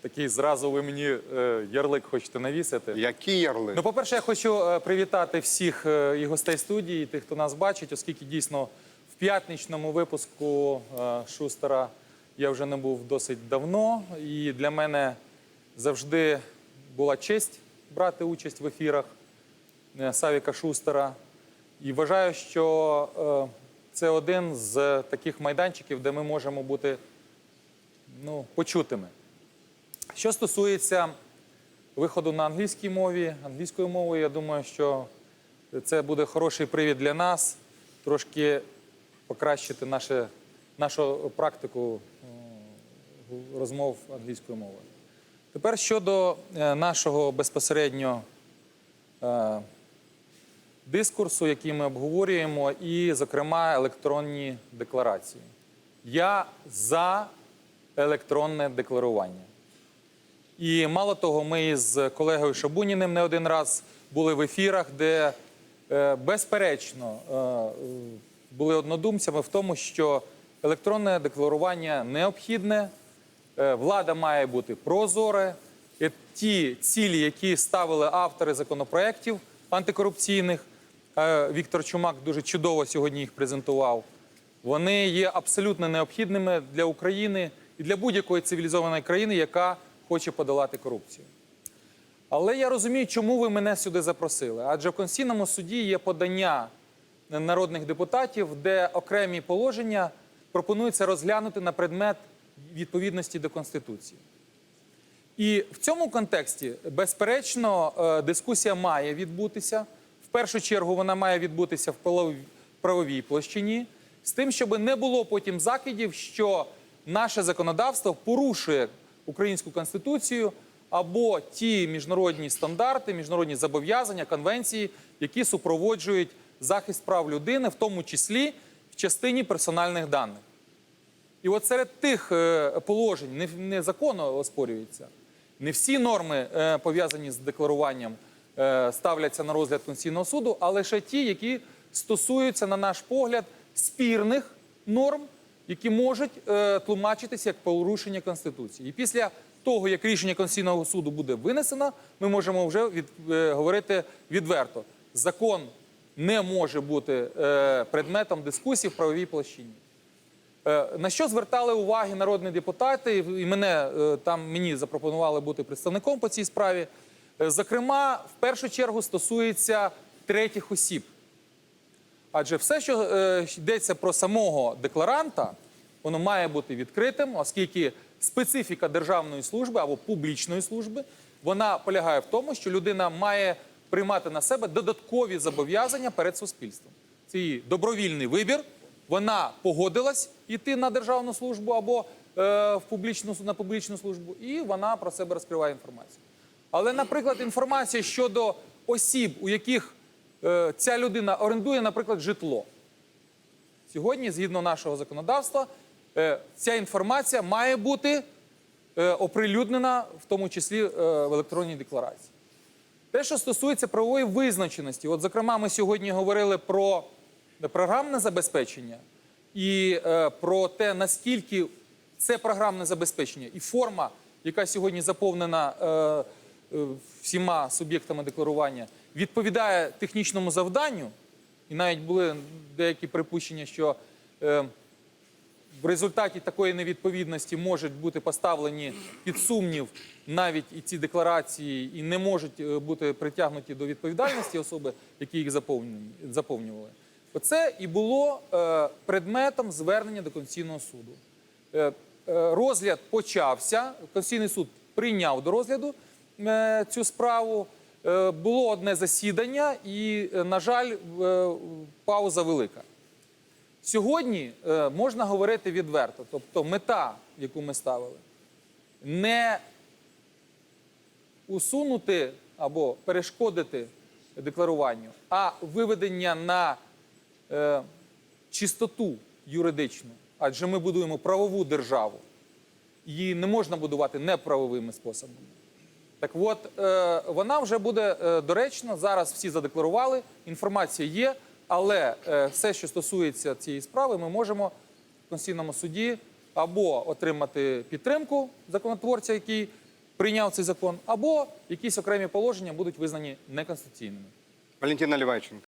Такий зразу ви мені е, ярлик хочете навісити. Які ярли? Ну, по-перше, я хочу е, привітати всіх е, і гостей студії, і тих, хто нас бачить, оскільки дійсно в п'ятничному випуску Шустера я вже не був досить давно. І для мене завжди була честь брати участь в ефірах Савіка Шустера. І вважаю, що це один з таких майданчиків, де ми можемо бути ну, почутими. Що стосується виходу на англійській мові, англійською мовою, я думаю, що це буде хороший привід для нас трошки покращити наше, нашу практику е, розмов англійською мовою. Тепер щодо е, нашого безпосередньо е, дискурсу, який ми обговорюємо, і, зокрема, електронні декларації. Я за електронне декларування. І мало того, ми з колегою Шабуніним не один раз були в ефірах, де е, безперечно е, були однодумцями в тому, що електронне декларування необхідне, е, влада має бути прозоре. І ті цілі, які ставили автори законопроєктів антикорупційних, Віктор Чумак дуже чудово сьогодні їх презентував. Вони є абсолютно необхідними для України і для будь-якої цивілізованої країни, яка хоче подолати корупцію. Але я розумію, чому ви мене сюди запросили. Адже в Конституційному суді є подання народних депутатів, де окремі положення пропонується розглянути на предмет відповідності до Конституції. І в цьому контексті, безперечно, е, дискусія має відбутися. В першу чергу вона має відбутися в правовій площині, з тим, щоб не було потім закидів, що наше законодавство порушує українську конституцію або ті міжнародні стандарти, міжнародні зобов'язання, конвенції, які супроводжують захист прав людини, в тому числі в частині персональних даних. І от серед тих е, положень не, законно оспорюється. Не всі норми, е, пов'язані з декларуванням, е, ставляться на розгляд Конституційного суду, а лише ті, які стосуються, на наш погляд, спірних норм, які можуть е, тлумачитися як порушення Конституції. І після того, як рішення Конституційного суду буде винесено, ми можемо вже від, е, говорити відверто. Закон не може бути е, предметом дискусії в правовій площині. Е, На що звертали уваги народні депутати, і мене е, там мені запропонували бути представником по цій справі. Е, Зокрема, в першу чергу стосується третіх осіб. Адже все, що е, йдеться про самого декларанта, воно має бути відкритим, оскільки специфіка державної служби або публічної служби вона полягає в тому, що людина має приймати на себе додаткові зобов'язання перед суспільством. Це її добровільний вибір. Вона погодилась йти на державну службу або е, в публічну на публічну службу, і вона про себе розкриває інформацію. Але, наприклад, інформація щодо осіб, у яких ця людина орендує, наприклад, житло. Сьогодні, згідно нашого законодавства, е, ця інформація має бути е, оприлюднена, в тому числі е, в електронній декларації. Те, що стосується правової визначеності, от, зокрема, ми сьогодні говорили про програмне забезпечення і е, про те, наскільки це програмне забезпечення і форма, яка сьогодні заповнена е, е, всіма суб'єктами декларування, відповідає технічному завданню, і навіть були деякі припущення, що е, в результаті такої невідповідності можуть бути поставлені під сумнів навіть і ці декларації, і не можуть е, бути притягнуті до відповідальності особи, які їх заповнювали-. Оце і було е, предметом звернення до Конституційного суду. Е, е, розгляд почався. Конституційний суд прийняв до розгляду е, цю справу. Е, було одне засідання, і, е, на жаль, е, пауза велика. Сьогодні можна говорити відверто, тобто мета, яку ми ставили, не усунути або перешкодити декларуванню, а виведення на чистоту юридичну, адже ми будуємо правову державу. Її не можна будувати неправовими способами. Так от, е, вона вже буде е, доречна. Зараз всі задекларували, інформація є, але е, все, що стосується цієї справи, ми можемо в Конституційному суді або отримати підтримку законотворця, який прийняв цей закон, або якісь окремі положення будуть визнані неконституційними. Валентина Левайченко.